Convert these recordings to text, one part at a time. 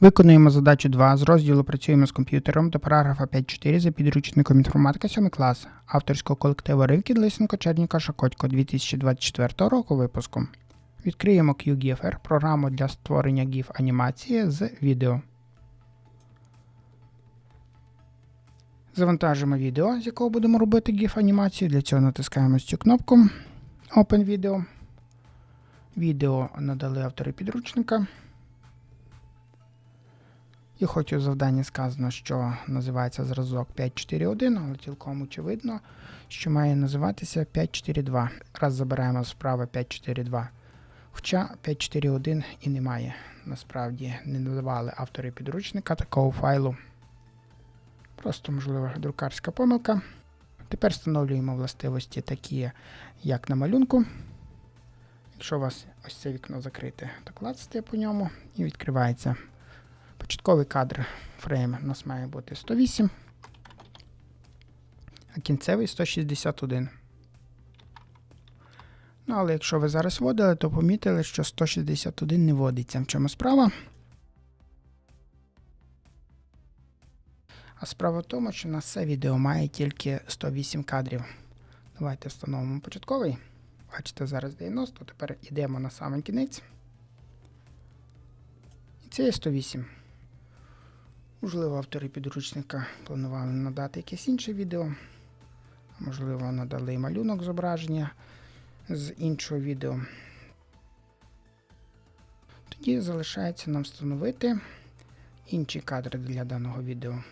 Виконуємо задачу 2 з розділу Працюємо з комп'ютером до параграфа 5.4 за підручником інформатика 7 клас авторського колективу Ривкін Лисенко Черніка Шакотько 2024 року випуску. Відкриємо QGFR програму для створення GIF анімації з відео. Завантажимо відео, з якого будемо робити GIF анімацію. Для цього натискаємо цю кнопку Open Video. Відео надали автори підручника. І хоч у завданні сказано, що називається зразок 5.4.1, але цілком очевидно, що має називатися 5.4.2. Раз забираємо справа 5.4.2. Хоча 5.4.1 і немає. Насправді не надавали автори підручника такого файлу. Просто, можливо, друкарська помилка. Тепер встановлюємо властивості такі, як на малюнку. Якщо у вас ось це вікно закрите, то клацайте по ньому і відкривається Початковий кадр фрейм у нас має бути 108, а кінцевий 161. Ну, але якщо ви зараз вводили, то помітили, що 161 не вводиться. В чому справа? А справа в тому, що у нас це відео має тільки 108 кадрів. Давайте встановимо початковий. Бачите, зараз 90, тепер йдемо на самий кінець. І це є 108. Можливо, автори підручника планували надати якесь інше відео, можливо, надали малюнок зображення з іншого відео. Тоді залишається нам встановити інші кадри для даного відео.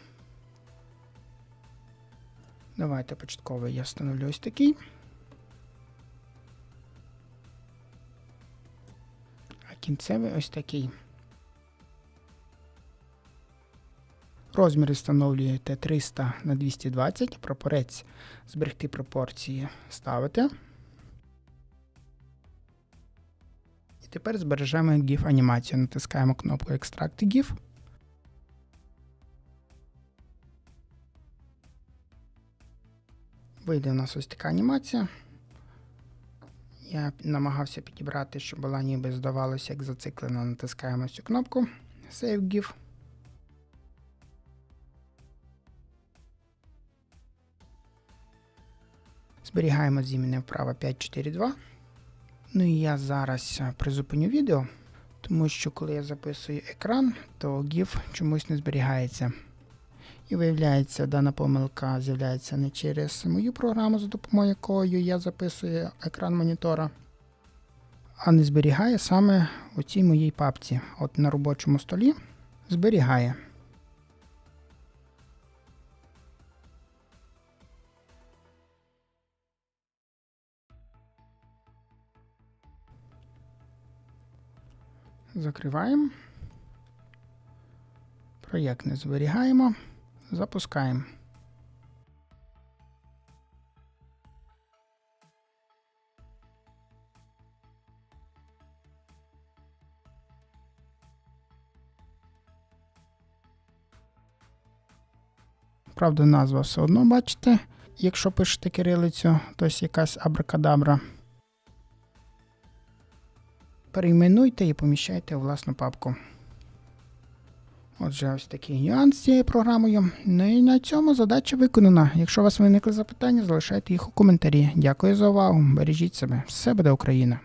Давайте початковий я встановлю ось такий. А кінцевий ось такий. Розміри встановлюєте 300 на 220, прапорець зберегти пропорції ставите. І тепер збережемо GIF анімацію. Натискаємо кнопку Extract GIF. Вийде у нас ось така анімація. Я намагався підібрати, щоб була ніби здавалося, як зациклена. Натискаємо цю кнопку Save GIF. Зберігаємо з іменем вправо 542. Ну і я зараз призупиню відео, тому що коли я записую екран, то GIF чомусь не зберігається. І виявляється, дана помилка з'являється не через мою програму, за допомогою якої я записую екран монітора, а не зберігає саме у цій моїй папці. От на робочому столі зберігає. Закриваємо. Проєкт не зберігаємо. Запускаємо. Правда, назва все одно бачите. Якщо пишете кирилицю, то якась абракадабра перейменуйте і поміщайте у власну папку. Отже, ось такий нюанс з цією програмою. Ну і на цьому задача виконана. Якщо у вас виникли запитання, залишайте їх у коментарі. Дякую за увагу. Бережіть себе. Все буде Україна!